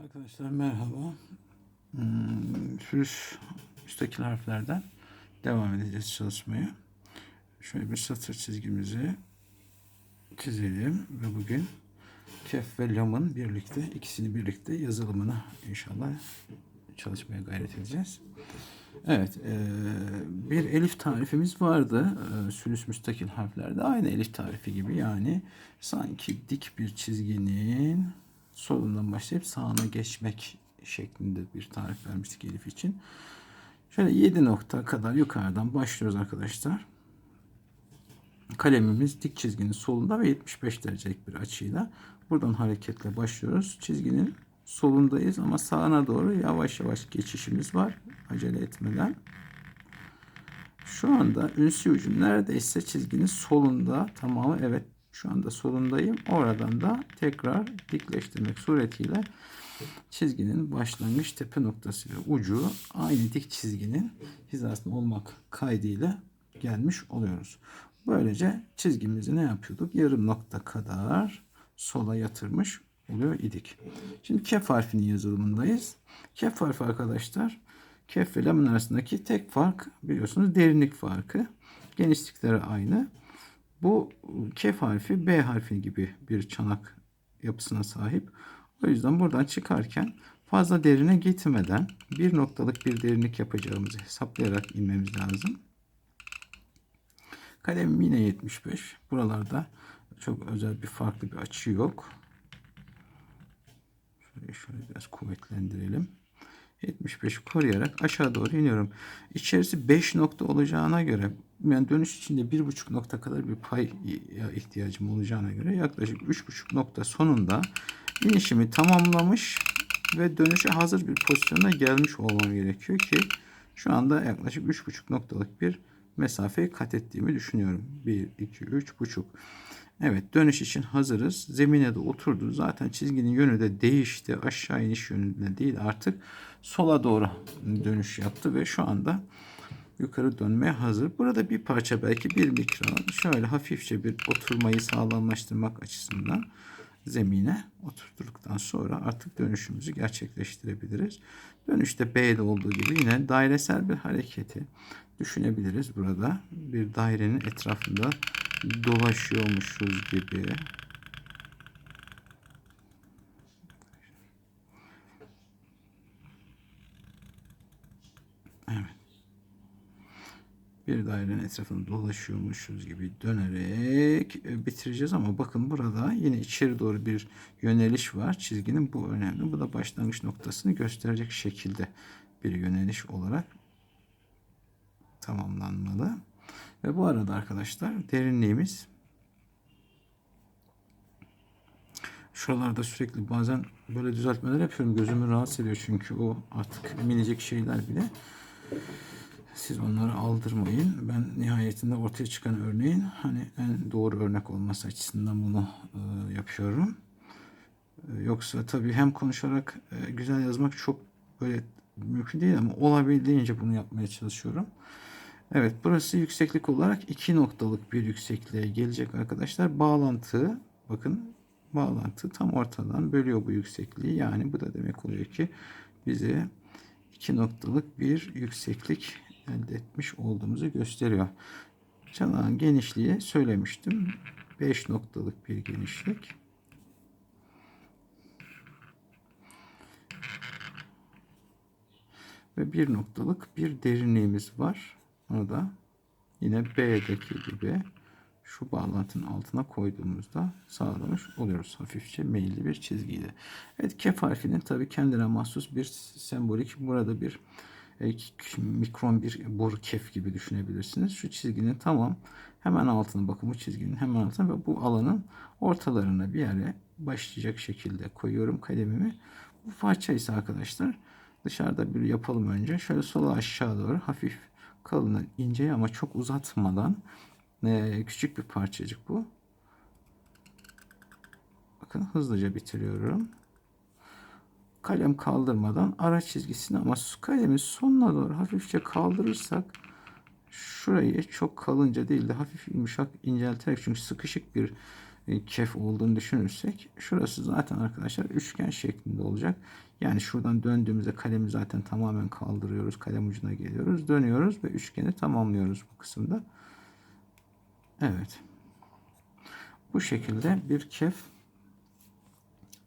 Arkadaşlar merhaba. Hmm, Sürüs müstakil harflerden devam edeceğiz çalışmaya. Şöyle bir satır çizgimizi çizelim ve bugün kef ve lamın birlikte ikisini birlikte yazılımını inşallah çalışmaya gayret edeceğiz. Evet, eee, bir elif tarifimiz vardı. Eee, Sülüs müstakil harflerde aynı elif tarifi gibi yani sanki dik bir çizginin solundan başlayıp sağına geçmek şeklinde bir tarif vermiştik elif için. Şöyle 7 nokta kadar yukarıdan başlıyoruz arkadaşlar. Kalemimiz dik çizginin solunda ve 75 derecelik bir açıyla buradan hareketle başlıyoruz. Çizginin solundayız ama sağına doğru yavaş yavaş geçişimiz var. Acele etmeden. Şu anda ünsi ucum neredeyse çizginin solunda. Tamamı evet şu anda solundayım. Oradan da tekrar dikleştirmek suretiyle çizginin başlangıç tepe noktası ve ucu aynı dik çizginin hizasında olmak kaydıyla gelmiş oluyoruz. Böylece çizgimizi ne yapıyorduk? Yarım nokta kadar sola yatırmış oluyor idik. Şimdi kef harfinin yazılımındayız. Kef harfi arkadaşlar kef ve lamın arasındaki tek fark biliyorsunuz derinlik farkı. Genişlikleri aynı. Bu kef harfi B harfi gibi bir çanak yapısına sahip. O yüzden buradan çıkarken fazla derine gitmeden bir noktalık bir derinlik yapacağımızı hesaplayarak inmemiz lazım. Kalemim yine 75. Buralarda çok özel bir farklı bir açı yok. Şöyle, şöyle biraz kuvvetlendirelim. 75 koruyarak aşağı doğru iniyorum. İçerisi 5 nokta olacağına göre yani dönüş içinde 1,5 nokta kadar bir pay ihtiyacım olacağına göre yaklaşık 3,5 nokta sonunda inişimi tamamlamış ve dönüşe hazır bir pozisyona gelmiş olmam gerekiyor ki şu anda yaklaşık 3,5 noktalık bir mesafeyi kat ettiğimi düşünüyorum. 1, 2, 3,5. Evet dönüş için hazırız. Zemine de oturdu. Zaten çizginin yönü de değişti. Aşağı iniş yönünde değil artık sola doğru dönüş yaptı ve şu anda yukarı dönmeye hazır. Burada bir parça belki bir mikron şöyle hafifçe bir oturmayı sağlamlaştırmak açısından zemine oturttuktan sonra artık dönüşümüzü gerçekleştirebiliriz. Dönüşte B'de olduğu gibi yine dairesel bir hareketi düşünebiliriz burada. Bir dairenin etrafında dolaşıyormuşuz gibi. Evet. Bir dairenin etrafında dolaşıyormuşuz gibi dönerek e, bitireceğiz ama bakın burada yine içeri doğru bir yöneliş var. Çizginin bu önemli. Bu da başlangıç noktasını gösterecek şekilde bir yöneliş olarak tamamlanmalı. Ve bu arada arkadaşlar derinliğimiz şuralarda sürekli bazen böyle düzeltmeler yapıyorum. Gözümü rahatsız ediyor çünkü o artık minicik şeyler bile. Siz onları aldırmayın. Ben nihayetinde ortaya çıkan örneğin hani en doğru örnek olması açısından bunu e, yapıyorum. E, yoksa tabii hem konuşarak e, güzel yazmak çok böyle mümkün değil ama olabildiğince bunu yapmaya çalışıyorum. Evet burası yükseklik olarak iki noktalık bir yüksekliğe gelecek arkadaşlar. Bağlantı bakın bağlantı tam ortadan bölüyor bu yüksekliği. Yani bu da demek oluyor ki bize iki noktalık bir yükseklik elde etmiş olduğumuzu gösteriyor. Çanağın genişliği söylemiştim. 5 noktalık bir genişlik. Ve bir noktalık bir derinliğimiz var. Onu da yine B'deki gibi şu bağlantının altına koyduğumuzda sağlamış oluyoruz. Hafifçe meyilli bir çizgiyle. Evet kef harfinin tabi kendine mahsus bir sembolik burada bir e, mikron bir boru kef gibi düşünebilirsiniz. Şu çizginin tamam hemen altına bakın bu çizginin hemen altına ve bu alanın ortalarına bir yere başlayacak şekilde koyuyorum kalemimi. Bu parça ise arkadaşlar dışarıda bir yapalım önce. Şöyle sola aşağı doğru hafif kalını ince ama çok uzatmadan e, küçük bir parçacık bu. Bakın hızlıca bitiriyorum. Kalem kaldırmadan ara çizgisini ama kalemi sonuna doğru hafifçe kaldırırsak şurayı çok kalınca değil de hafif yumuşak incelterek çünkü sıkışık bir kef olduğunu düşünürsek şurası zaten arkadaşlar üçgen şeklinde olacak. Yani şuradan döndüğümüzde kalemi zaten tamamen kaldırıyoruz. Kalem ucuna geliyoruz. Dönüyoruz ve üçgeni tamamlıyoruz bu kısımda. Evet. Bu şekilde bir kef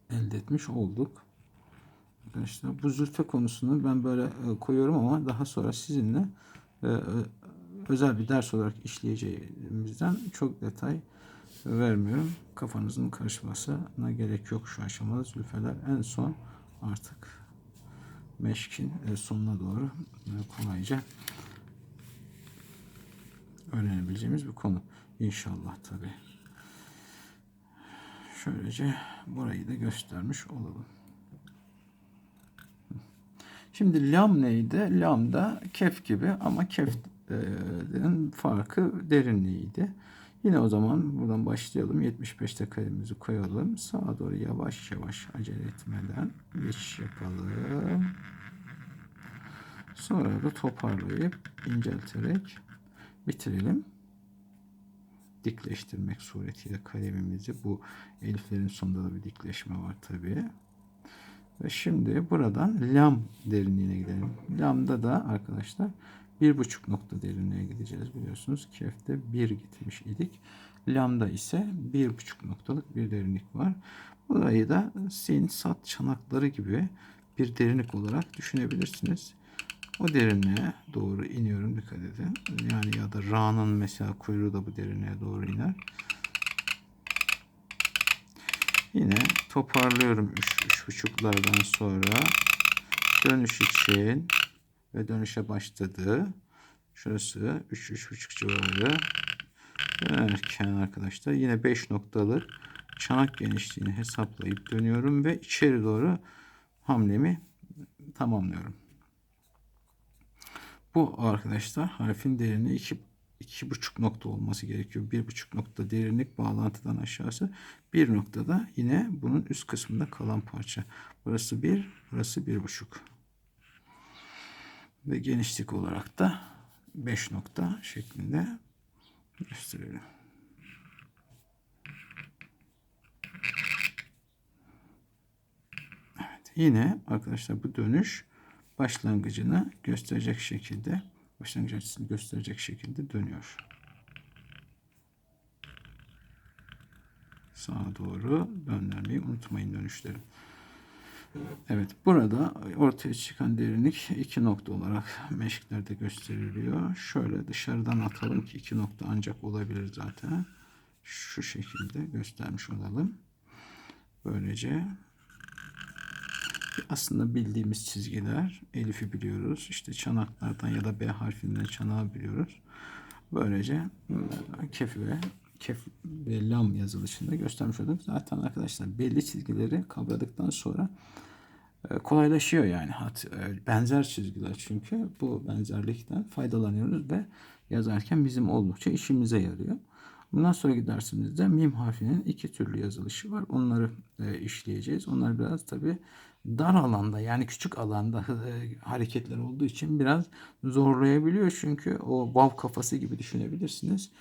elde etmiş olduk. Arkadaşlar bu zülfe konusunu ben böyle e, koyuyorum ama daha sonra sizinle e, özel bir ders olarak işleyeceğimizden çok detay vermiyorum. Kafanızın karışmasına gerek yok şu aşamada. Zülfeler en son artık meşkin e, sonuna doğru kolayca öğrenebileceğimiz bir konu. İnşallah tabi. Şöylece burayı da göstermiş olalım. Şimdi lam neydi? Lam da kef gibi ama kef'in farkı derinliğiydi. Yine o zaman buradan başlayalım. 75'te kalemimizi koyalım. Sağa doğru yavaş yavaş acele etmeden geçiş yapalım. Sonra da toparlayıp incelterek bitirelim. Dikleştirmek suretiyle kalemimizi bu eliflerin sonunda da bir dikleşme var tabii. Ve şimdi buradan lam derinliğine gidelim. Lamda da arkadaşlar bir buçuk nokta derinliğe gideceğiz biliyorsunuz. Kefte bir gitmiş idik. Lamda ise bir buçuk noktalık bir derinlik var. Burayı da sin, sat çanakları gibi bir derinlik olarak düşünebilirsiniz. O derinliğe doğru iniyorum dikkat edin. Yani ya da ra'nın mesela kuyruğu da bu derinliğe doğru iner. Yine toparlıyorum 3 üç, buçuklardan sonra dönüş için ve dönüşe başladı. Şurası 3 üç, 3,5 civarı. Dönerken arkadaşlar yine 5 noktalık çanak genişliğini hesaplayıp dönüyorum ve içeri doğru hamlemi tamamlıyorum. Bu arkadaşlar harfin derinliği 2 iki buçuk nokta olması gerekiyor. Bir buçuk nokta derinlik bağlantıdan aşağısı. Bir noktada yine bunun üst kısmında kalan parça. Burası bir, burası bir buçuk. Ve genişlik olarak da 5 nokta şeklinde gösterelim. Evet, yine arkadaşlar bu dönüş başlangıcını gösterecek şekilde başlangıç açısını gösterecek şekilde dönüyor. Sağa doğru döndürmeyi unutmayın dönüşleri. Evet burada ortaya çıkan derinlik iki nokta olarak meşklerde gösteriliyor. Şöyle dışarıdan atalım ki iki nokta ancak olabilir zaten. Şu şekilde göstermiş olalım. Böylece aslında bildiğimiz çizgiler. Elif'i biliyoruz. İşte çanaklardan ya da B harfinden çanağı biliyoruz. Böylece kef ve kef ve lam yazılışında göstermiş olduk. Zaten arkadaşlar belli çizgileri kavradıktan sonra e, kolaylaşıyor yani. E, benzer çizgiler çünkü bu benzerlikten faydalanıyoruz ve yazarken bizim oldukça işimize yarıyor. Bundan sonra gidersiniz de mim harfinin iki türlü yazılışı var. Onları e, işleyeceğiz. Onlar biraz tabi dar alanda yani küçük alanda e, hareketler olduğu için biraz zorlayabiliyor. Çünkü o vav kafası gibi düşünebilirsiniz.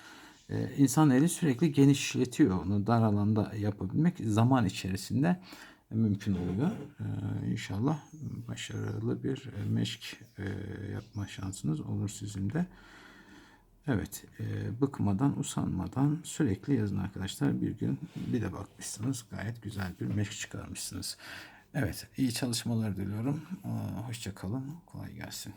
E, insan eli sürekli genişletiyor onu dar alanda yapabilmek zaman içerisinde mümkün oluyor. E, inşallah başarılı bir meşk e, yapma şansınız olur sizin de. Evet, e, bıkmadan, usanmadan sürekli yazın arkadaşlar. Bir gün bir de bakmışsınız gayet güzel bir meşk çıkarmışsınız. Evet, iyi çalışmalar diliyorum. Hoşçakalın, kolay gelsin.